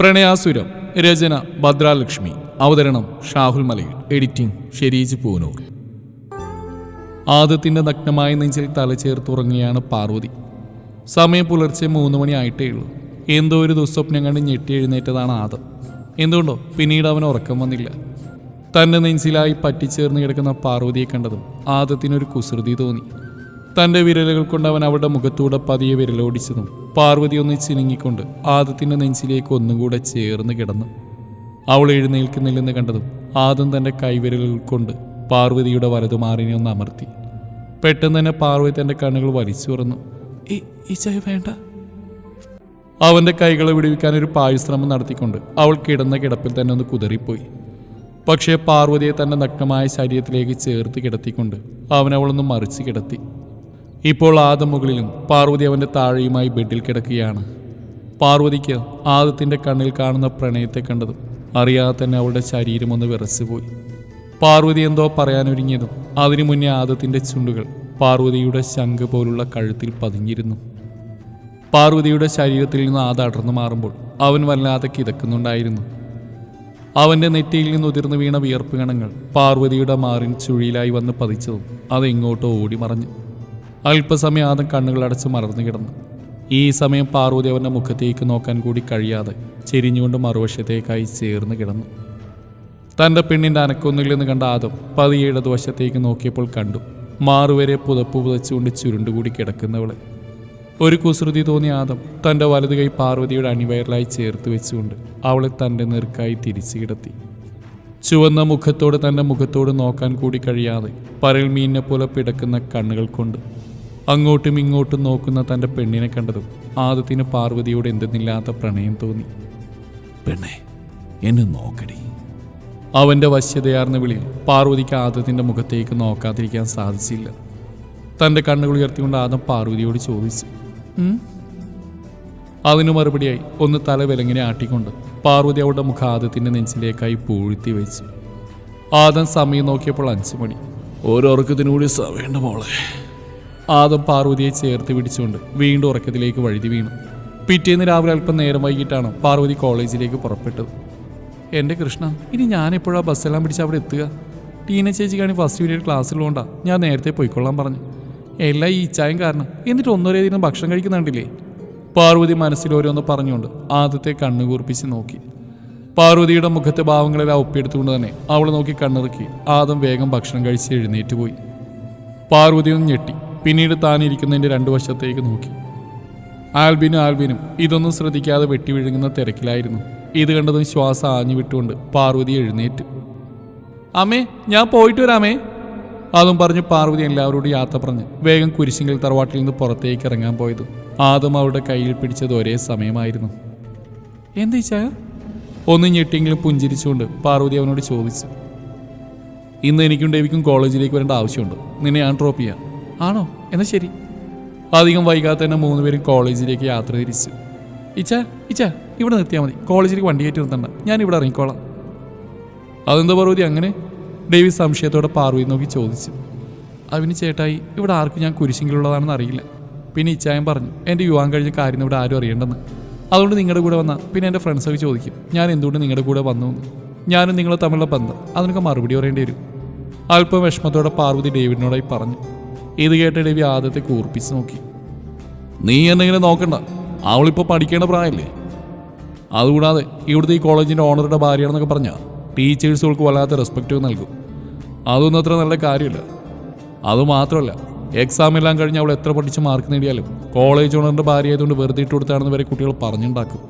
പ്രണയാസുരം രചന ഭദ്രാലക്ഷ്മി അവതരണം ഷാഹുൽ മലയിൽ എഡിറ്റിംഗ് ഷെരീജ് പൂനൂർ. ആദത്തിന്റെ നഗ്നമായ നെഞ്ചിൽ തലചേർത്തുറങ്ങിയാണ് പാർവതി. സമയം പുലർച്ചെ മൂന്ന് മണിയായിട്ടേ ഉള്ളൂ. എന്തോ ഒരു ദുസ്വപ്നം കണ്ട് ഞെട്ടി എഴുന്നേറ്റതാണ് ആദം. എന്തുകൊണ്ടോ പിന്നീട് അവൻ ഉറക്കം വന്നില്ല. തന്റെ നെഞ്ചിലായി പറ്റിച്ചേർന്ന് കിടക്കുന്ന പാർവതിയെ കണ്ടതും ആദത്തിനൊരു കുസൃതി തോന്നി. തന്റെ വിരലുകൾ കൊണ്ട് അവൻ അവളുടെ മുഖത്തൂടെ പതിയെ വിരലോടിച്ചതും പാർവതി ഒന്ന് ചിനുങ്ങിക്കൊണ്ട് ആദത്തിന്റെ നെഞ്ചിലേക്ക് ഒന്നുകൂടെ ചേർന്ന് കിടന്നു. അവൾ എഴുന്നേൽക്കുന്നില്ലെന്ന് കണ്ടതും ആദം തന്റെ കൈവിരലുകൾ കൊണ്ട് പാർവതിയുടെ വലതുമാറിനെ ഒന്ന് അമർത്തി. പെട്ടെന്ന് തന്നെ പാർവതി തന്റെ കണ്ണുകൾ വലിച്ചു തുറന്നു. "ഈ- വേണ്ട. അവന്റെ കൈകളെ വിടുവിക്കാൻ ഒരു പായുശ്രമം നടത്തിക്കൊണ്ട് അവൾ കിടന്ന കിടപ്പിൽ തന്നെ ഒന്ന് കുതറിപ്പോയി. പക്ഷേ പാർവതിയെ തന്റെ നഗ്നമായ ശരീരത്തിലേക്ക് ചേർത്ത് കിടത്തിക്കൊണ്ട് അവനവളൊന്ന് മറിച്ച് കിടത്തി. ഇപ്പോൾ ആദം മുകളിലും പാർവതി അവന്റെ താഴെയുമായി ബെഡിൽ കിടക്കുകയാണ്. പാർവതിക്ക് ആദത്തിന്റെ കണ്ണിൽ കാണുന്ന പ്രണയത്തെ കണ്ടതും അറിയാതെ തന്നെ അവളുടെ ശരീരം ഒന്ന് വിറച്ചുപോയി. പാർവതി എന്തോ പറയാനൊരുങ്ങിയതും അതിനു മുന്നേ ആദത്തിന്റെ ചുണ്ടുകൾ പാർവതിയുടെ ശംഖ് പോലുള്ള കഴുത്തിൽ പതിഞ്ഞിരുന്നു. പാർവതിയുടെ ശരീരത്തിൽ നിന്ന് ആദ അടർന്നു മാറുമ്പോൾ അവൻ വല്ലാതെ കിതക്കുന്നുണ്ടായിരുന്നു. അവന്റെ നെറ്റിയിൽ നിന്ന് ഉതിർന്നു വീണ വിയർപ്പ് കണങ്ങൾ പാർവതിയുടെ മാറിൻ ചുഴിയിലായി വന്ന് പതിച്ചതും അതെങ്ങോട്ടോ ഓടി മറഞ്ഞു അല്പസമയം കണ്ണുകൾ അടച്ച് മറന്നു കിടന്നു. ഈ സമയം പാർവതി അവന്റെ മുഖത്തേക്ക് നോക്കാൻ കൂടി കഴിയാതെ ചെരിഞ്ഞുകൊണ്ട് മറുവശത്തേക്കായി ചേർന്ന് കിടന്നു. തന്റെ പെണ്ണിന്റെ അനക്കൊന്നുമില്ലെന്ന് കണ്ട ആദം പതിയെ ഇടതുവശത്തേക്ക് നോക്കിയപ്പോൾ കണ്ടു. മാറുവരെ പുതപ്പ് പുതച്ചുകൊണ്ട് ചുരുണ്ടുകൂടി കിടക്കുന്നവളെ. ഒരു കുസൃതി തോന്നിയ ആദം തന്റെ വലതു കൈ പാർവതിയുടെ അണിവയറിലായി ചേർത്ത് വെച്ചുകൊണ്ട് അവളെ തന്റെ നെറുക്കായി തിരിച്ചു കിടത്തി. ചുവന്ന മുഖത്തോട് തന്റെ മുഖത്തോട് നോക്കാൻ കൂടി കഴിയാതെ പരൽ മീനിനെ പോലെ പിടക്കുന്ന കണ്ണുകൾ കൊണ്ട് അങ്ങോട്ടും ഇങ്ങോട്ടും നോക്കുന്ന തന്റെ പെണ്ണിനെ കണ്ടതും ആദത്തിന് പാർവതിയോട് എന്തെന്നില്ലാത്ത പ്രണയം തോന്നി. പെണ്ണെ എന്നെ നോക്കടി. അവന്റെ വശ്യതയാർന്ന വിളിയിൽ പാർവതിക്ക് ആദത്തിന്റെ മുഖത്തേക്ക് നോക്കാതിരിക്കാൻ സാധിച്ചില്ല. തന്റെ കണ്ണുകൾ ഉയർത്തിക്കൊണ്ട് ആദം പാർവതിയോട് ചോദിച്ചു? അതിനു മറുപടിയായി ഒന്ന് തല വിലങ്ങിനെ ആട്ടിക്കൊണ്ട് പാർവതി അവളുടെ മുഖ ആദത്തിന്റെ നെഞ്ചിലേക്കായി പൂഴ്ത്തി വെച്ചു. ആദം സമയം നോക്കിയപ്പോൾ അഞ്ചു മണി. ഓരോർക്കത്തിനു കൂടി സമയമുണ്ട് മോളെ. ആദം പാർവതിയെ ചേർത്ത് പിടിച്ചുകൊണ്ട് വീണ്ടും ഉറക്കത്തിലേക്ക് വഴുതി വീണു. പിറ്റേന്ന് രാവിലെ അല്പം നേരം വൈകിട്ടാണ് പാർവതി കോളേജിലേക്ക് പുറപ്പെട്ടത്. എന്റെ കൃഷ്ണ ഇനി ഞാൻ എപ്പോഴാ ബസ്സെല്ലാം പിടിച്ച് അവിടെ എത്തുക? ടീന ചേച്ചിക്കാണ് ഫസ്റ്റ് പീരീഡ് ക്ലാസ്സിലുകൊണ്ടാ ഞാൻ നേരത്തെ പോയിക്കൊള്ളാൻ പറഞ്ഞു. എല്ലാം ഈ ഇച്ചായം കാരണം. എന്നിട്ട് ഒന്നൊരേ ദിനം ഭക്ഷണം കഴിക്കുന്നുണ്ടില്ലേ? പാർവതി മനസ്സിൽ ഓരോന്ന് പറഞ്ഞുകൊണ്ട് ആദ്യത്തെ കണ്ണു കൂർപ്പിച്ച് നോക്കി. പാർവതിയുടെ മുഖത്തെ ഭാവങ്ങളെല്ലാം ഒപ്പിയെടുത്തുകൊണ്ട് തന്നെ അവളെ നോക്കി കണ്ണിറുക്കി ആദം വേഗം ഭക്ഷണം കഴിച്ച് എഴുന്നേറ്റ് പോയി. പാർവതി ഒന്ന് ഞെട്ടി. പിന്നീട് താൻ ഇരിക്കുന്നതിന്റെ രണ്ടു വശത്തേക്ക് നോക്കി. ആൽബിനും ആൽബിനും ഇതൊന്നും ശ്രദ്ധിക്കാതെ വെട്ടി വിഴുങ്ങുന്ന തിരക്കിലായിരുന്നു. ഇത് കണ്ടതും ശ്വാസം ആഞ്ഞു വിട്ടുകൊണ്ട് പാർവതി എഴുന്നേറ്റ്. അമ്മേ ഞാൻ പോയിട്ട് വരാമേ. അതും പറഞ്ഞ് പാർവതി എല്ലാവരോടും യാത്ര പറഞ്ഞ് വേഗം കുരിശിങ്കൽ തറവാട്ടിൽ നിന്ന് പുറത്തേക്ക് ഇറങ്ങാൻ പോയത്. ആദം അവരുടെ കയ്യിൽ പിടിച്ചത് ഒരേ സമയമായിരുന്നു. എന്താ ചായ ഒന്ന് ഞെട്ടിയെങ്കിലും പുഞ്ചിരിച്ചുകൊണ്ട് പാർവതി അവനോട് ചോദിച്ചു. ഇന്ന് എനിക്കും ഡേവിക്കും കോളേജിലേക്ക് വരേണ്ട ആവശ്യമുണ്ട്. നിന്നെ ഞാൻ ഡ്രോപ്പ് ചെയ്യാം ആണോ? എന്നാ ശരി. അധികം വൈകാതെ തന്നെ മൂന്ന് പേരും കോളേജിലേക്ക് യാത്ര തിരിച്ചു. ഇച്ച ഇച്ച ഇവിടെ നിർത്തിയാൽ മതി. കോളേജിലേക്ക് വണ്ടി കയറ്റി നിർത്തണ്ട. ഞാൻ ഇവിടെ ഇറങ്ങിക്കോളാം. അതെന്താ പാർവതി അങ്ങനെ? ഡേവി സംശയത്തോടെ പാർവതി നോക്കി ചോദിച്ചു. അവന് ചേട്ടായി ഇവിടെ ആർക്കും ഞാൻ കുരിശിങ്കിലുള്ളതാണെന്ന് അറിയില്ല. പിന്നെ ഇച്ചായം പറഞ്ഞു എന്റെ വിവാഹം കഴിഞ്ഞ കാര്യം ഇവിടെ ആരും അറിയേണ്ടെന്ന്. അതുകൊണ്ട് നിങ്ങളുടെ കൂടെ വന്നാൽ പിന്നെ എന്റെ ഫ്രണ്ട്സൊക്കെ ചോദിക്കും ഞാൻ എന്തുകൊണ്ട് നിങ്ങളുടെ കൂടെ വന്നു? ഞാനും നിങ്ങളെ തമ്മിലുള്ള ബന്ധം അതിനൊക്കെ മറുപടി പറയേണ്ടി വരും. അല്പം വിഷമത്തോടെ പാർവതി ഡേവിഡിനോടായി പറഞ്ഞു ഇത് കേട്ട ഡേവി ആദ്യത്തെ കൂർപ്പിച്ച് നോക്കി. നീ എന്തെങ്കിലും നോക്കണ്ട. അവളിപ്പോൾ പഠിക്കേണ്ട പ്രായമല്ലേ അതുകൂടാതെ ഇവിടുത്തെ ഈ കോളേജിന്റെ ഓണറുടെ ഭാര്യയാണെന്നൊക്കെ പറഞ്ഞാൽ ടീച്ചേഴ്സുകൾക്ക് വല്ലാത്ത റെസ്പെക്റ്റ് നൽകും. അതൊന്നും അത്ര നല്ല കാര്യമില്ല. അതുമാത്രമല്ല എക്സാം എല്ലാം കഴിഞ്ഞ് അവൾ എത്ര പഠിച്ച് മാർക്ക് നേടിയാലും കോളേജ് ഓണറിന്റെ ഭാര്യ ആയതുകൊണ്ട് വെറുതെ ഇട്ട് കൊടുത്താണെന്ന് വരെ കുട്ടികൾ പറഞ്ഞുണ്ടാക്കും.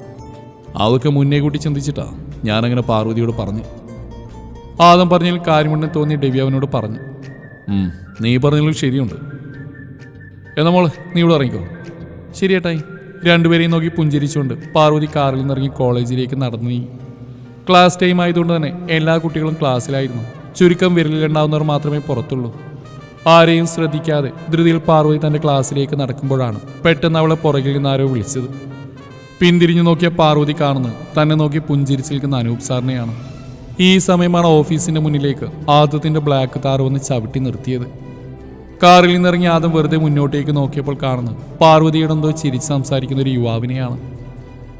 അതൊക്കെ മുന്നേ കൂട്ടി ചിന്തിച്ചിട്ടാ ഞാനങ്ങനെ പാർവതിയോട് പറഞ്ഞു. ആദം പറഞ്ഞതിൽ കാര്യമുണ്ടെന്ന് തോന്നി ഡെവി അവനോട് പറഞ്ഞു. നീ പറഞ്ഞതിലും ശരിയുണ്ട്. എന്നാ മോൾ നീ ഇവിടെ ഇറങ്ങിക്കോ ശരിയേട്ടായി രണ്ടുപേരെയും നോക്കി പുഞ്ചിരിച്ചുകൊണ്ട് പാർവതി കാറിൽ നിന്നിറങ്ങി കോളേജിലേക്ക് നടന്നു. നീ ക്ലാസ് ടൈം ആയതുകൊണ്ട് തന്നെ എല്ലാ കുട്ടികളും ക്ലാസ്സിലായിരുന്നു. ചുരുക്കം വിരലിലുണ്ടാവുന്നവർ മാത്രമേ പുറത്തുള്ളൂ. ആരെയും ശ്രദ്ധിക്കാതെ ധൃതിയിൽ പാർവതി തന്റെ ക്ലാസ്സിലേക്ക് നടക്കുമ്പോഴാണ് പെട്ടെന്ന് അവളെ പുറകിൽ നിന്ന് ആരോ വിളിച്ചത്. പിന്തിരിഞ്ഞു നോക്കിയ പാർവതി കാണുന്നത് തന്നെ നോക്കി പുഞ്ചിരിച്ചു നിൽക്കുന്ന അനൂപ് സാറിനെയാണ്. ഈ സമയമാണ് ഓഫീസിന്റെ മുന്നിലേക്ക് ആദ്യത്തിന്റെ ബ്ലാക്ക് താർ വന്ന് ചവിട്ടി നിർത്തിയത്. കാറിൽ നിന്നിറങ്ങി ആദ്യം വെറുതെ മുന്നോട്ടേക്ക് നോക്കിയപ്പോൾ കാണുന്നു പാർവതിയുടെ എന്തോ ചിരിച്ച് സംസാരിക്കുന്ന ഒരു യുവാവിനെയാണ്.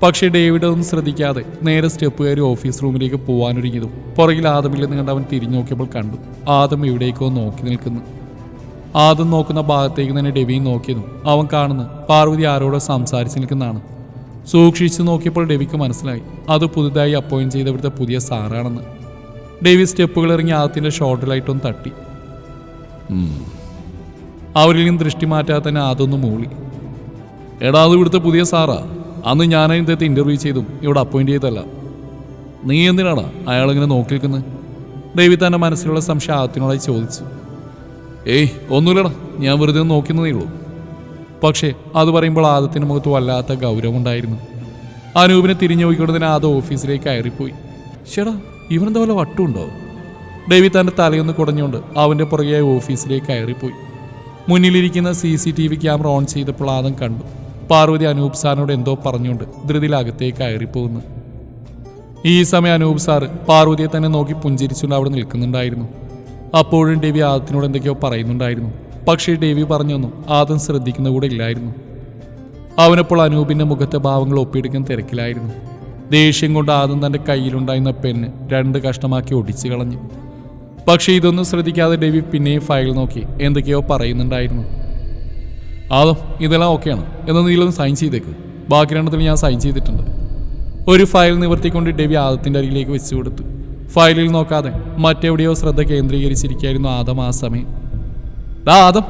പക്ഷേ ഡേവിഡ് ശ്രദ്ധിക്കാതെ നേരെ സ്റ്റെപ്പ് കയറി ഓഫീസ് റൂമിലേക്ക് പോകാനൊരുങ്ങിയതും പുറകിൽ ആദമില്ലെന്ന് കണ്ട് അവൻ തിരിഞ്ഞു നോക്കിയപ്പോൾ കണ്ടു. ആദം എവിടേക്കോ നോക്കി നിൽക്കുന്നു. ആദം നോക്കുന്ന ഭാഗത്തേക്ക് തന്നെ ഡെവിയും നോക്കിയതും അവൻ കാണുന്നു പാർവതി ആരോടോ സംസാരിച്ച് നിൽക്കുന്നതാണ്. സൂക്ഷിച്ചു നോക്കിയപ്പോൾ ഡെവിക്ക് മനസ്സിലായി അത് പുതുതായി അപ്പോയിന്റ് ചെയ്ത പുതിയ സാറാണെന്ന്. ഡെവി സ്റ്റെപ്പുകൾ ഇറങ്ങി ആദത്തിന്റെ ഷോർട്ടിലായിട്ടൊന്ന് തട്ടി. അവരിൽ നിന്ന് ദൃഷ്ടി മാറ്റാതെ തന്നെ അതൊന്ന് മൂളി. എടാ അത് ഇവിടുത്തെ പുതിയ സാറാ. അന്ന് ഞാൻ അതിനകത്ത് ഇന്റർവ്യൂ ചെയ്തും ഇവിടെ അപ്പോയിന്റ് ചെയ്തല്ല നീ എന്തിനാടാ അയാളിങ്ങനെ നോക്കി നിൽക്കുന്നത് ഡേവി തന്റെ മനസ്സിലുള്ള സംശയം ആദ്യത്തിനോടായി ചോദിച്ചു. ഏയ് ഒന്നുമില്ലടാ. ഞാൻ വെറുതെ നോക്കുന്നതേ ഉള്ളൂ. പക്ഷേ അത് പറയുമ്പോൾ ആദത്തിന്റെ മുഖത്ത് വല്ലാത്ത ഗൗരവമുണ്ടായിരുന്നു അനൂപിനെ തിരിഞ്ഞു നോക്കിക്കൊണ്ട് തന്നെ ആദ ഓഫീസിലേക്ക് കയറിപ്പോയി. ചേടാ ഇവനെന്താ വല്ല വട്ടുണ്ടോ? ഡേവി തന്റെ തലയൊന്ന് കുടഞ്ഞുകൊണ്ട് അവന്റെ പുറകെ ഓഫീസിലേക്ക് കയറിപ്പോയി. മുന്നിലിരിക്കുന്ന C C T V camera on ചെയ്തപ്പോൾ ആദം കണ്ടു. പാർവതി അനൂപ് സാറിനോട് എന്തോ പറഞ്ഞുകൊണ്ട് ധൃതിയിലകത്തേക്ക് കയറിപ്പോകുന്നു. ഈ സമയം അനൂപ് സാർ പാർവതിയെ തന്നെ നോക്കി പുഞ്ചിരിച്ചുകൊണ്ട് അവിടെ നിൽക്കുന്നുണ്ടായിരുന്നു. അപ്പോഴും ഡേവി ആദത്തിനോട് എന്തൊക്കെയോ പറയുന്നുണ്ടായിരുന്നു. പക്ഷേ ഡേവി പറഞ്ഞൊന്നും ആദം ശ്രദ്ധിക്കുന്ന കൂടെ ഇല്ലായിരുന്നു. അവനപ്പോൾ അനൂപിന്റെ മുഖത്തെ ഭാവങ്ങൾ ഒപ്പിയെടുക്കാൻ തിരക്കിലായിരുന്നു. ദേഷ്യം കൊണ്ട് ആദം തന്റെ കയ്യിലുണ്ടായിരുന്ന പെണ്ണ് രണ്ട് കഷ്ണമാക്കി ഒടിച്ചു കളഞ്ഞു. പക്ഷേ ഇതൊന്നും ശ്രദ്ധിക്കാതെ ഡേവി പിന്നെയും ഫയൽ നോക്കി എന്തൊക്കെയോ പറയുന്നുണ്ടായിരുന്നു. ആദം ഇതെല്ലാം ഓക്കെയാണ്. എന്നാൽ നീലൊന്ന് സൈൻ ചെയ്തേക്ക്. ബാക്കി രണ്ടത്തിൽ ഞാൻ സൈൻ ചെയ്തിട്ടുണ്ട്. ഒരു ഫയൽ നിവർത്തിക്കൊണ്ട് ഡേവി ആദത്തിന്റെ അരികിലേക്ക് വെച്ചു കൊടുത്തു. ഫയലിൽ നോക്കാതെ മറ്റെവിടെയോ ശ്രദ്ധ കേന്ദ്രീകരിച്ചിരിക്കുകയായിരുന്നു ആദം ആ സമയം. ആദം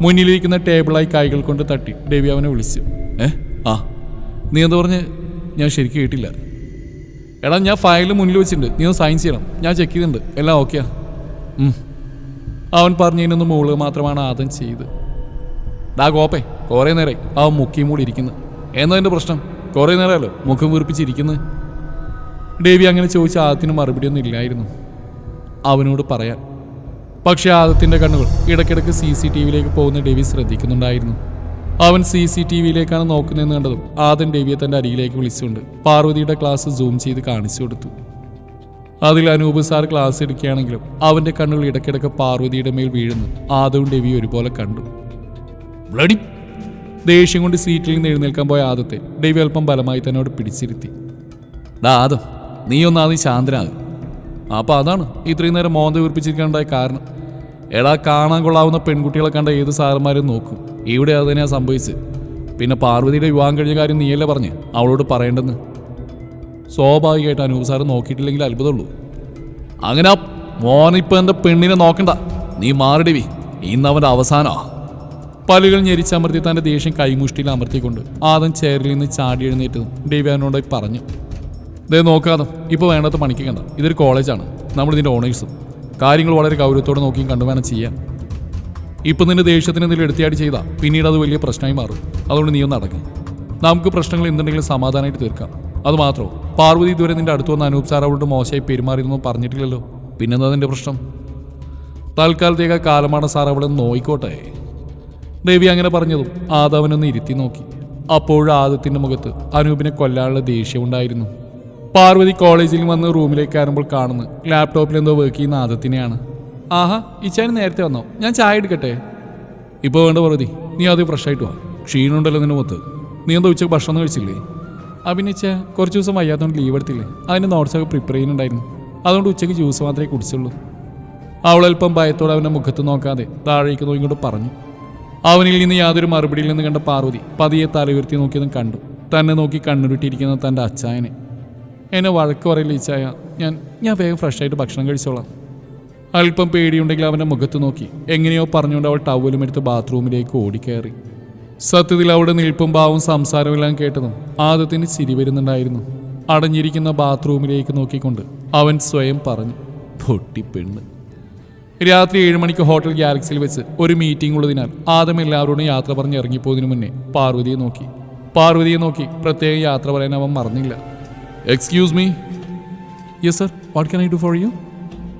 മുന്നിലിരിക്കുന്ന ടേബിളായി കൈകൾ കൊണ്ട് തട്ടി ഡേവി അവനെ വിളിച്ചു. ഏ? ആ. നീ എന്താ പറഞ്ഞ്? ഞാൻ ശരിക്കും കേട്ടില്ല എടാ ഞാൻ ഫയൽ മുന്നിൽ വെച്ചിട്ടുണ്ട്. നീ ഒന്ന് സൈൻ ചെയ്യണം. ഞാൻ ചെക്ക് ചെയ്തിട്ടുണ്ട്. എല്ലാം ഓക്കെയാ. അവൻ പറഞ്ഞതിനൊന്ന് മുകളിൽ മാത്രമാണ് ആദ്യം ചെയ്ത്. ഡാ കോപ്പേ കുറേ നേരമായി അവൻ മുക്കിയും കൂടി ഇരിക്കുന്നു. എന്നതിന്റെ പ്രശ്നം? കുറേ നേരമല്ലോ. മുഖം വീർപ്പിച്ചിരിക്കുന്നു. ഡേവി അങ്ങനെ ചോദിച്ച ആദത്തിന് മറുപടിയൊന്നും ഇല്ലായിരുന്നു. അവനോട് പറയാൻ. പക്ഷേ ആദത്തിന്റെ കണ്ണുകൾ ഇടയ്ക്കിടയ്ക്ക് സി സി ടി വിയിലേക്ക് പോകുന്ന ഡേവി ശ്രദ്ധിക്കുന്നുണ്ടായിരുന്നു. അവൻ സി സി ടി വിയിലേക്കാണ് നോക്കുന്നതെന്ന് കണ്ടതും ആദൻ ഡേവിയെ തന്റെ അരികിലേക്ക് വിളിച്ചുകൊണ്ട് പാർവതിയുടെ ക്ലാസ് സൂം ചെയ്ത് കാണിച്ചു കൊടുത്തു. അതിൽ അനൂപ് സാർ ക്ലാസ് എടുക്കുകയാണെങ്കിലും അവന്റെ കണ്ണുകൾ ഇടയ്ക്കിടയ്ക്ക് പാർവതിയുടെ മേൽ വീഴുന്നു. ആദവും ദേവി ഒരുപോലെ കണ്ടു. ബ്ലഡി! ദേഷ്യം കൊണ്ട് സീറ്റിൽ നിന്ന് എഴുന്നേൽക്കാൻ പോയ ആദത്തെ ഡേവി അല്പം ബലമായി തന്നോട് പിടിച്ചിരുത്തി. ആദം നീ ഒന്നാദ്യം ശാന്തനാകും. അപ്പോൾ അതാണ് ഇത്രയും നേരം മോന്ത വീർപ്പിച്ചിരിക്കാനുണ്ടായ കാരണം. എടാ കാണാൻ കൊള്ളാവുന്ന പെൺകുട്ടികളെ കണ്ട ഏത് സാറന്മാരും നോക്കും. ഇവിടെ അത് തന്നെയാണ് സംഭവിച്ചത് പിന്നെ പാർവതിയുടെ വിവാഹം കഴിഞ്ഞ കാര്യം നീയല്ലേ പറഞ്ഞ്? അവളോട് പറയേണ്ടെന്ന്. സ്വാഭാവികമായിട്ട് അനൂപ് സാറ് നോക്കിയിട്ടില്ലെങ്കിൽ അത്ഭുതമുള്ളൂ. അങ്ങനെ മോനിപ്പോൾ എന്റെ പെണ്ണിനെ നോക്കണ്ട? നീ മാറിടിവി. ഇന്ന് അവന്റെ അവസാനമാ പലുകൾ ഞെരിച്ചമർത്തി തന്റെ ദേഷ്യം കൈമുഷ്ടിയിൽ അമർത്തിക്കൊണ്ട് ആദം ചേറിൽ നിന്ന് ചാടി എഴുന്നേറ്റതും ഡേവ്യാനോടായി പറഞ്ഞു. ദേ നോക്കാതെ ഇപ്പോൾ വേണ്ടാത്ത പണിക്ക് കണ്ട. ഇതൊരു കോളേജാണ്. നമ്മൾ ഇതിന്റെ ഓണേഴ്സും. കാര്യങ്ങൾ വളരെ ഗൗരവത്തോടെ നോക്കിയും കണ്ടു വേണം ചെയ്യാൻ. ഇപ്പം നിന്നെ ദേഷ്യത്തിന് എന്തെങ്കിലും എടുത്തിയാടി ചെയ്താൽ പിന്നീട് അത് വലിയ പ്രശ്നമായി മാറും. അതുകൊണ്ട് നീ ഒന്ന് അടങ്ങി. നമുക്ക് പ്രശ്നങ്ങൾ എന്തുണ്ടെങ്കിലും സമാധാനമായിട്ട് തീർക്കാം. അത് മാത്രമോ പാർവതി ഇതുവരെ നിന്റെ അടുത്ത് വന്ന അനൂപ് സാർ മോശമായി പെരുമാറിയെന്നൊന്നും പറഞ്ഞിട്ടില്ലല്ലോ. പിന്നെന്താ നിന്റെ പ്രശ്നം? തൽക്കാലത്തേക്ക് കാലമാണ് സാർ അവളെ നോയിക്കോട്ടെ. ദേവി അങ്ങനെ പറഞ്ഞതും ആദവനൊന്ന് ഇരുത്തി നോക്കി. അപ്പോഴും ആദത്തിന്റെ മുഖത്ത് അനൂപിനെ കൊല്ലാനുള്ള ദേഷ്യമുണ്ടായിരുന്നു പാർവതി കോളേജിൽ വന്ന് റൂമിലേക്ക് കയറുമ്പോൾ കാണുന്നു ലാപ്ടോപ്പിൽ എന്തോ വർക്ക് ചെയ്യുന്ന ആദത്തിനെയാണ്. ആഹാ ഇച്ചാൻ നേരത്തെ വന്നോ. ഞാൻ ചായ എടുക്കട്ടെ? ഇപ്പോൾ വേണ്ട പാർവതി നീ ആദ്യം ഫ്രഷ് ആയിട്ട് വാ. ക്ഷീണമുണ്ടല്ലോ നിന്റെ മുഖത്ത്. നീ എന്താ ഉച്ചയ്ക്ക് ഭക്ഷണം കഴിച്ചില്ലേ? അഭിനയിച്ച കുറച്ച് ദിവസം വയ്യാത്തതുകൊണ്ട് ലീവ് എടുത്തില്ലേ? അതിന് നോട്ട്സൊക്കെ പ്രിപ്പയർ ചെയ്യുന്നുണ്ടായിരുന്നു. അതുകൊണ്ട് ഉച്ചയ്ക്ക് ജ്യൂസ് മാത്രമേ കുടിച്ചുള്ളൂ. അവളൽപ്പം ഭയത്തോടെ അവന്റെ മുഖത്ത് നോക്കാതെ താഴേക്ക് നോക്കിക്കൊണ്ട് പറഞ്ഞു. അവനിൽ നിന്ന് യാതൊരു മറുപടിയിൽ നിന്ന് കണ്ട പാർവതി പതിയെ തല ഉയർത്തി നോക്കിയതും കണ്ടു. തന്നെ നോക്കി കണ്ണുരുട്ടിയിരിക്കുന്ന തന്റെ അച്ചായനെ. എന്നെ വഴക്ക് പറയില്ല ഇച്ചായ ഞാൻ ഞാൻ വേഗം ഫ്രഷായിട്ട് ഭക്ഷണം കഴിച്ചോളാം. അല്പം പേടിയുണ്ടെങ്കിൽ അവന്റെ മുഖത്ത് നോക്കി. എങ്ങനെയോ പറഞ്ഞുകൊണ്ട് അവൾ ടവലും എടുത്ത് ബാത്റൂമിലേക്ക് ഓടിക്കയറി. സത്യത്തിൽ അവിടെ നിൽപ്പും ഭാവവും സംസാരമെല്ലാം കേട്ടതും ആദത്തിന് ചിരി വരുന്നുണ്ടായിരുന്നു. അടഞ്ഞിരിക്കുന്ന ബാത്റൂമിലേക്ക് നോക്കിക്കൊണ്ട് അവൻ സ്വയം പറഞ്ഞു പൊട്ടിപ്പെണ്ണ് രാത്രി ഏഴ് മണിക്ക് ഹോട്ടൽ ഗാലക്സിയിൽ വെച്ച് ഒരു മീറ്റിംഗ് ഉള്ളതിനാൽ ആദ്യം എല്ലാവരോടും യാത്ര പറഞ്ഞ് ഇറങ്ങിപ്പോയതിനു മുന്നേ പാർവതിയെ നോക്കി. പാർവതിയെ നോക്കി പ്രത്യേക യാത്ര പറയാൻ അവൻ മറന്നില്ല. Excuse me yes sir what can I do for you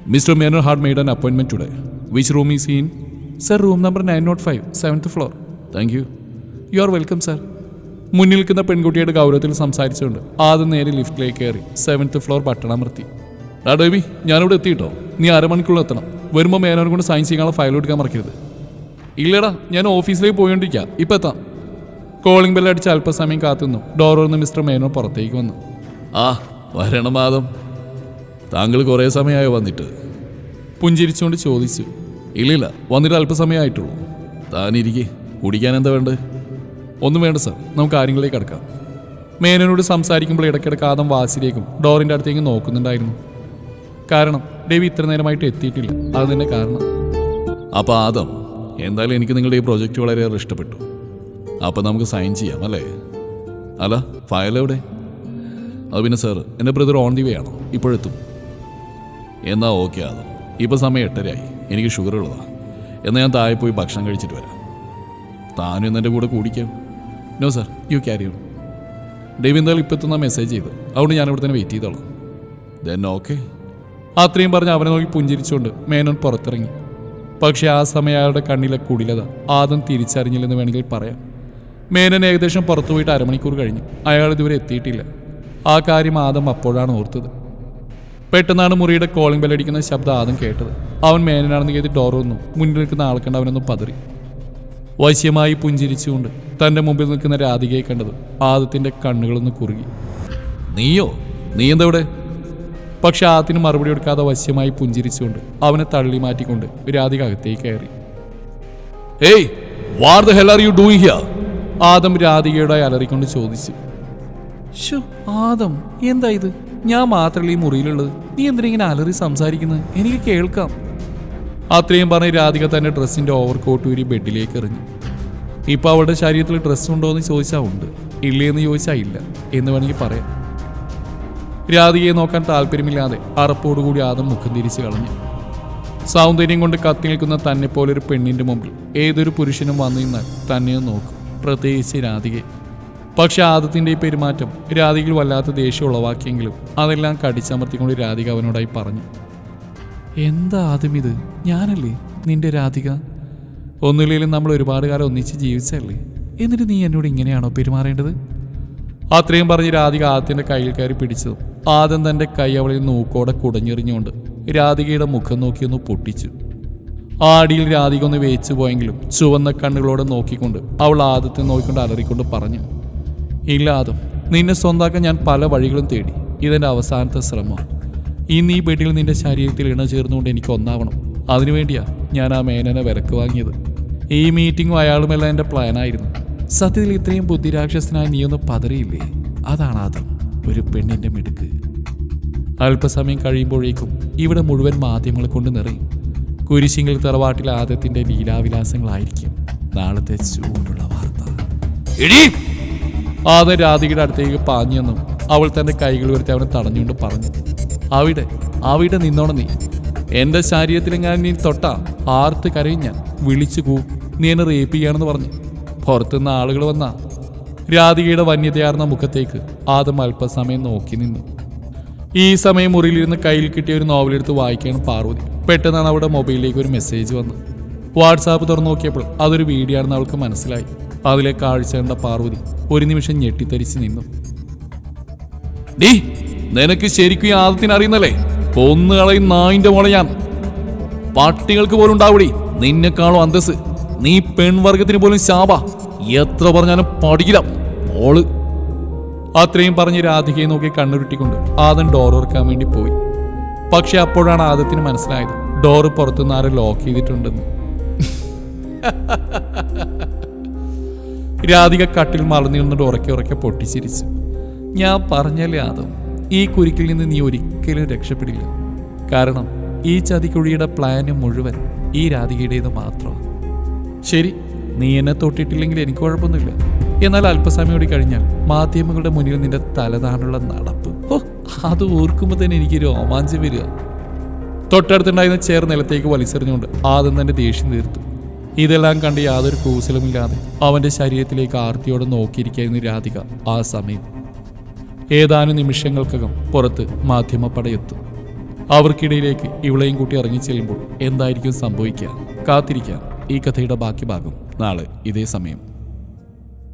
mister മേനർ had made an അപ്പോയിൻമെന്റ് today. Which room is in sir room number nine not five seventh floor thank you you are welcome sir മുന്നിൽ നിൽക്കുന്ന പെൺകുട്ടിയുടെ ഗൗരവത്തിൽ സംസാരിച്ചുകൊണ്ട് ആദ്യം നേരെ ലിഫ്റ്റിലേക്ക് കയറി seventh floor button അമർത്തി ആ ഡേബി ഞാനിവിടെ എത്തിയിട്ടോ? നീ അരമണിക്കുള്ളിൽ എത്തണം. വരുമ്പോൾ മേനോനെ കൊണ്ട് സൈൻ ചെയ്യാനുള്ള ഫയൽ എടുക്കാൻ മറക്കരുത്. ഇല്ലടാ ഞാൻ ഓഫീസിലേക്ക് പോയിക്കാം ഇപ്പം എത്താം. കോളിംഗ് ബെല്ലടിച്ച് അല്പസമയം കാത്തുനിന്നു. ഡോർ നിന്ന് മിസ്റ്റർ മേനോ പുറത്തേക്ക് വന്നു. ആ വരണം മാധം താങ്കൾ കുറേ സമയമായോ വന്നിട്ട്. പുഞ്ചിരിച്ചുകൊണ്ട് ചോദിച്ചു. ഇല്ലില്ല വന്നിട്ട് അല്പസമയമായിട്ടുള്ളൂ. താനിരിക്കെ കുടിക്കാൻ എന്താ വേണ്ടത് ഒന്നും വേണ്ട സാർ നമുക്ക് കാര്യങ്ങളിലേക്ക് കടക്കാം. മേനോനോട് സംസാരിക്കുമ്പോൾ ഇടയ്ക്കിടയ്ക്ക് ആദം വാസിലേക്കും ഡോറിന്റെ അടുത്തേക്കും നോക്കുന്നുണ്ടായിരുന്നു. കാരണം ഡേവി ഇത്ര നേരമായിട്ട് എത്തിയിട്ടില്ല. അത് തന്നെ കാരണം. അപ്പോൾ ആദം എന്തായാലും എനിക്ക് നിങ്ങളുടെ ഈ പ്രോജക്റ്റ് വളരെയേറെ ഇഷ്ടപ്പെട്ടു. അപ്പോൾ നമുക്ക് സൈൻ ചെയ്യാം അല്ലേ? അല്ല ഫയൽ എവിടെ? അത് പിന്നെ സാർ എന്റെ ബ്രദർ ഓൺ ദി വേ ആണോ ഇപ്പോഴെത്തും. എന്നാ ഓക്കെ ആദം. ഇപ്പോൾ സമയം എട്ടരയായി. എനിക്ക് ഷുഗർ ഉള്ളതാ. എന്നാൽ ഞാൻ താഴെ പോയി ഭക്ഷണം കഴിച്ചിട്ട് വരാം. താനും ഇന്ന് എന്റെ കൂടെ കൂടിക്കാം? No sir you carry on Davy എന്തായാലും ഇപ്പം എത്തുന്ന മെസ്സേജ് ചെയ്തു. അതുകൊണ്ട് ഞാൻ ഇവിടെ തന്നെ വെയിറ്റ് ചെയ്തോളാം. ദെൻ ഓക്കെ അത്രയും പറഞ്ഞ് അവനെ നോക്കി പുഞ്ചിരിച്ചുകൊണ്ട് മേനോൻ പുറത്തിറങ്ങി. പക്ഷെ ആ സമയം അയാളുടെ കണ്ണിലെ കുടിലത ആദ്യം തിരിച്ചറിഞ്ഞില്ലെന്ന് വേണമെങ്കിൽ പറയാം. മേനൻ ഏകദേശം പുറത്തു പോയിട്ട് അരമണിക്കൂർ കഴിഞ്ഞു. അയാൾ ഇതുവരെ എത്തിയിട്ടില്ല. ആ കാര്യം ആദം അപ്പോഴാണ് ഓർത്തത്. പെട്ടെന്നാണ് മുറിയുടെ കോളിംഗ് ബെൽ അടിക്കുന്ന ശബ്ദം ആദ്യം കേട്ടത്. അവൻ മേനനാണെന്ന് കരുതി ഡോർ വന്നു. മുന്നിൽ നിൽക്കുന്ന ആൾക്കണ്ട് അവനൊന്നും പതറി. വശ്യമായി പുഞ്ചിരിച്ചുകൊണ്ട് തന്റെ മുമ്പിൽ നിൽക്കുന്ന രാധികയെ കണ്ടത് ആദത്തിന്റെ കണ്ണുകളൊന്ന് കുറുകി. നീയോ? നീ എന്താ ഇവിടെ? പക്ഷെ ആദത്തിന് മറുപടി കൊടുക്കാതെ വശ്യമായി പുഞ്ചിരിച്ചുകൊണ്ട് അവനെ തള്ളി മാറ്റിക്കൊണ്ട് രാധിക അകത്തേക്ക് കയറി. Hey what the hell are you doing Adam രാധികയുടെ അലറിക്കൊണ്ട് ചോദിച്ചു. ആദം എന്താ ഇത്? ഞാൻ മാത്രമല്ല ഈ മുറിയിലുള്ളത്? നീ എന്തിനാ ഇങ്ങനെ അലറി സംസാരിക്കുന്നത് എനിക്ക് കേൾക്കാം. അത്രയും പറഞ്ഞ് രാധിക തന്നെ ഡ്രസ്സിന്റെ ഓവർ കോട്ട് ഊരി ബെഡിലേക്ക് എറിഞ്ഞു. ഇപ്പൊ അവളുടെ ശരീരത്തിൽ ഡ്രസ്സ് ഉണ്ടോ എന്ന് ചോദിച്ചാൽ ഉണ്ട്. ഇല്ലേന്ന് ചോദിച്ചാ ഇല്ല. എന്ന് വേണമെങ്കിൽ പറയാം. രാധികയെ നോക്കാൻ താല്പര്യമില്ലാതെ അറപ്പോടുകൂടി ആദം മുഖം തിരിച്ചു കളഞ്ഞു. സൗന്ദര്യം കൊണ്ട് കത്തി നിൽക്കുന്ന തന്നെ പോലൊരു പെണ്ണിന്റെ മുമ്പിൽ ഏതൊരു പുരുഷനും വന്നു നിന്നാൽ തന്നെ നോക്കും. പ്രത്യേകിച്ച് രാധികയെ. പക്ഷെ ആദത്തിന്റെ ഈ പെരുമാറ്റം രാധികയിൽ വല്ലാത്ത ദേഷ്യം ഉളവാക്കിയെങ്കിലും അതെല്ലാം കടിച്ചമർത്തിക്കൊണ്ട് രാധിക അവനോടായി പറഞ്ഞു. എന്താ ആദ്യം ഇത്? ഞാനല്ലേ നിന്റെ രാധിക? ഒന്നുമില്ലെങ്കിലും നമ്മൾ ഒരുപാട് കാലം ഒന്നിച്ച് ജീവിച്ചല്ലേ എന്നിട്ട് നീ എന്നോട് ഇങ്ങനെയാണോ പെരുമാറേണ്ടത്? അത്രയും പറഞ്ഞ് രാധിക ആദ്യത്തിന്റെ കയ്യിൽ കയറി പിടിച്ചതും ആദ്യം തന്റെ കൈ അവളിൽ നോക്കോടെ കുടഞ്ഞെറിഞ്ഞുകൊണ്ട് രാധികയുടെ മുഖം നോക്കിയൊന്ന് പൊട്ടിച്ചു. ആടിയിൽ രാധിക ഒന്ന് വേച്ചു പോയെങ്കിലും ചുവന്ന കണ്ണുകളോടെ നോക്കിക്കൊണ്ട് അവൾ ആദത്തെ നോക്കിക്കൊണ്ട് അലറിക്കൊണ്ട് പറഞ്ഞു. ഇല്ല ആദം നിന്നെ സ്വന്താക്കാൻ ഞാൻ പല വഴികളും തേടി. ഇതെന്റെ അവസാനത്തെ ശ്രമം. ഇന്ന് ഈ ബെഡിൽ നിന്റെ ശരീരത്തിൽ ഇണ ചേർന്നുകൊണ്ട് എനിക്ക് ഒന്നാവണം. അതിനുവേണ്ടിയാ ഞാൻ ആ മേനനെ വിലക്ക് വാങ്ങിയത്. ഈ മീറ്റിംഗും അയാളുമെല്ലാം എന്റെ പ്ലാനായിരുന്നു സത്യത്തിൽ ഇത്രയും ബുദ്ധിരാക്ഷസനായി നീ ഒന്ന് പതറിയില്ലേ? അതാണ് അത്. ഒരു പെണ്ണിന്റെ മിടുക്ക്. അല്പസമയം കഴിയുമ്പോഴേക്കും ഇവിടെ മുഴുവൻ മാധ്യമങ്ങളെ കൊണ്ട് നിറയും. കുരിശിങ്കിൽ തറവാട്ടിൽ ആദ്യത്തിന്റെ ലീലാവിലാസങ്ങളായിരിക്കും. നാളത്തെ ചൂടുള്ള വാർത്ത. ആദം രാധികയുടെ അടുത്തേക്ക് പാഞ്ഞെന്നും അവൾ തന്റെ കൈകൾ ഉയർത്തി അവനെ തടഞ്ഞുകൊണ്ട് പറഞ്ഞു അവിടെ അവിടെ നിന്നോണം നീ. എന്റെ ശരീരത്തിലെങ്ങാനും നീ തൊട്ട ആർത്ത് കരയും ഞാൻ. വിളിച്ചു പോവും നീ എന്നെ റേപ്പ് ചെയ്യാണെന്ന് പറഞ്ഞു. പുറത്തുനിന്ന് ആളുകൾ വന്ന. രാധികയുടെ വന്യതയാർന്ന മുഖത്തേക്ക് ആദം അല്പസമയം നോക്കി നിന്നു. ഈ സമയം മുറിയിലിരുന്ന് കയ്യിൽ കിട്ടിയ ഒരു നോവലെടുത്ത് വായിക്കുകയാണ് പാർവതി. പെട്ടെന്നാണ് അവിടെ മൊബൈലിലേക്ക് ഒരു മെസ്സേജ് വന്നത്. വാട്സാപ്പ് തുറന്നു നോക്കിയപ്പോൾ അതൊരു വീഡിയോ ആണെന്ന് അവൾക്ക് മനസ്സിലായി. അതിലെ കാഴ്ച കണ്ട പാർവതി ഒരു നിമിഷം ഞെട്ടിത്തരിച്ചു നിന്നു. ഡീ നിനക്ക് ശരിക്കും ആദത്തിന് അറിയുന്നല്ലേ? കൊന്നുകളയും നായിന്റെ മോളെ പട്ടികൾക്ക് പോലും ഉണ്ടാവൂടി നിന്നെക്കാളും അന്തസ് നീ പെൺവർഗത്തിന് പോലും ശാപ. എത്ര പറഞ്ഞാലും പഠിക്കില്ല മോൾ. അത്രയും പറഞ്ഞ് രാധികയെ നോക്കി കണ്ണുരുട്ടിക്കൊണ്ട് ആദൻ ഡോർ ഓർക്കാൻ വേണ്ടി പോയി. പക്ഷെ അപ്പോഴാണ് ആദത്തിന് മനസ്സിലായത്. ഡോറ് പുറത്തുനിന്ന് ആരും ലോക്ക് ചെയ്തിട്ടുണ്ടെന്ന്. രാധിക കട്ടിൽ മറന്നു നിന്നിട്ട് ഉറക്കെ ഉറക്കെ പൊട്ടിച്ചിരിച്ചു ഞാൻ പറഞ്ഞല്ലേ ആദം ഈ കുരുക്കിൽ നിന്ന് നീ ഒരിക്കലും രക്ഷപ്പെടില്ല. കാരണം ഈ ചതിക്കുഴിയുടെ പ്ലാന് മുഴുവൻ ഈ രാധികയുടേത് മാത്രമാണ് ശരി നീ എന്നെ തൊട്ടിട്ടില്ലെങ്കിൽ എനിക്ക് കുഴപ്പമൊന്നുമില്ല. എന്നാൽ അല്പസമയം കൂടി കഴിഞ്ഞാൽ മാധ്യമങ്ങളുടെ മുന്നിൽ നിന്റെ തലതാണുള്ള നടപ്പ്. ഓ അത് ഓർക്കുമ്പോൾ തന്നെ എനിക്ക് രോമാഞ്ചം വരിക. തൊട്ടടുത്തുണ്ടായിരുന്ന ചേർ നിലത്തേക്ക് വലിച്ചെറിഞ്ഞുകൊണ്ട് ആദ്യം തന്നെ ദേഷ്യം തീർത്തു. ഇതെല്ലാം കണ്ട് യാതൊരു കൂസലുമില്ലാതെ അവന്റെ ശരീരത്തിലേക്ക് ആർത്തിയോടെ നോക്കിയിരിക്കായിരുന്നു രാധിക ആ സമയം. ഏതാനും നിമിഷങ്ങൾക്കകം പുറത്ത് മാധ്യമപ്പടയെത്തും അവർക്കിടയിലേക്ക് ഇവളെയും കൂട്ടി ഇറങ്ങി ചെല്ലുമ്പോൾ എന്തായിരിക്കും സംഭവിക്കുക? കാത്തിരിക്കാം. ഈ കഥയുടെ ബാക്കി ഭാഗം നാളെ ഇതേ സമയം.